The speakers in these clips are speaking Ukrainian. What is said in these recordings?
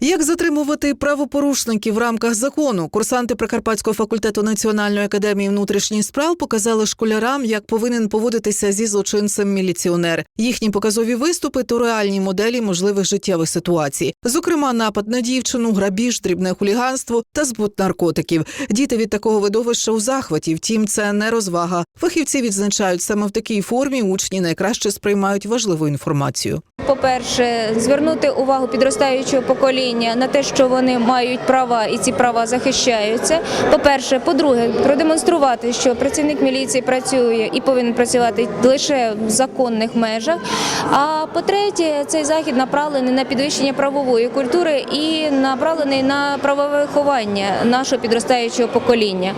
Як затримувати правопорушників в рамках закону? Курсанти Прикарпатського факультету Національної академії внутрішніх справ показали школярам, як повинен поводитися зі злочинцем міліціонер. Їхні показові виступи то реальні моделі можливих життєвих ситуацій, зокрема, напад на дівчину, грабіж, дрібне хуліганство та збут наркотиків. Діти від такого видовища у захваті. Втім, це не розвага. Фахівці відзначають саме в такій формі учні найкраще сприймають важливу інформацію. По-перше, звернути увагу підростаючого покоління на те, що вони мають права і ці права захищаються. По-перше, по-друге, продемонструвати, що працівник міліції працює і повинен працювати лише в законних межах. А по-третє, цей захід направлений на підвищення правової культури і направлений на правове виховання нашого підростаючого покоління,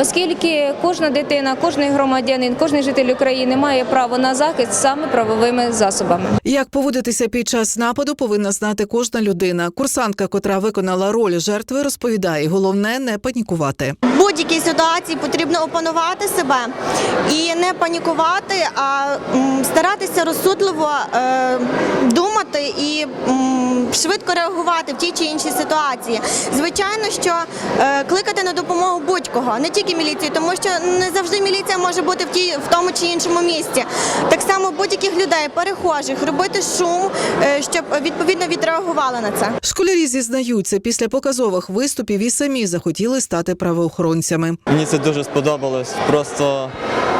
оскільки кожна дитина, кожен громадянин, кожен житель України має право на захист саме правовими засобами. Як поводитися під час нападу, повинна знати кожна людина. Курсантка, котра виконала роль жертви, розповідає: головне не панікувати. Будь-якій ситуації потрібно опанувати себе і не панікувати, а старатися розсудливо е, думати і швидко реагувати в тій чи іншій ситуації. Звичайно, що е, кликати на допомогу будь-кого, не тільки міліцію, тому що не завжди міліція може бути в тій в тому чи іншому місці. Так само будь-яких людей, перехожих, робити шум, е, щоб відповідно відреагували на це. Школярі зізнаються, після показових виступів і самі захотіли стати правоохоронцями. Мені це дуже сподобалось. Просто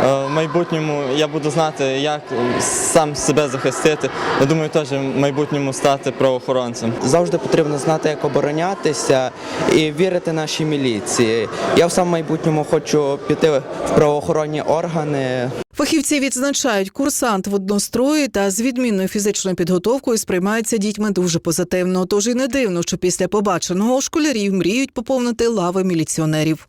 е, в майбутньому я буду знати, як сам себе захистити. Я думаю, теж в майбутньому стати правоохоронцем. Завжди потрібно знати, як оборонятися і вірити нашій міліції. Я в самому майбутньому хочу піти в правоохоронні органи. Фахівці відзначають, курсант в однострої та з відмінною фізичною підготовкою сприймається дітьми дуже позитивно. Тож і не дивно, що після побаченого школярів мріють поповнити лави міліціонерів.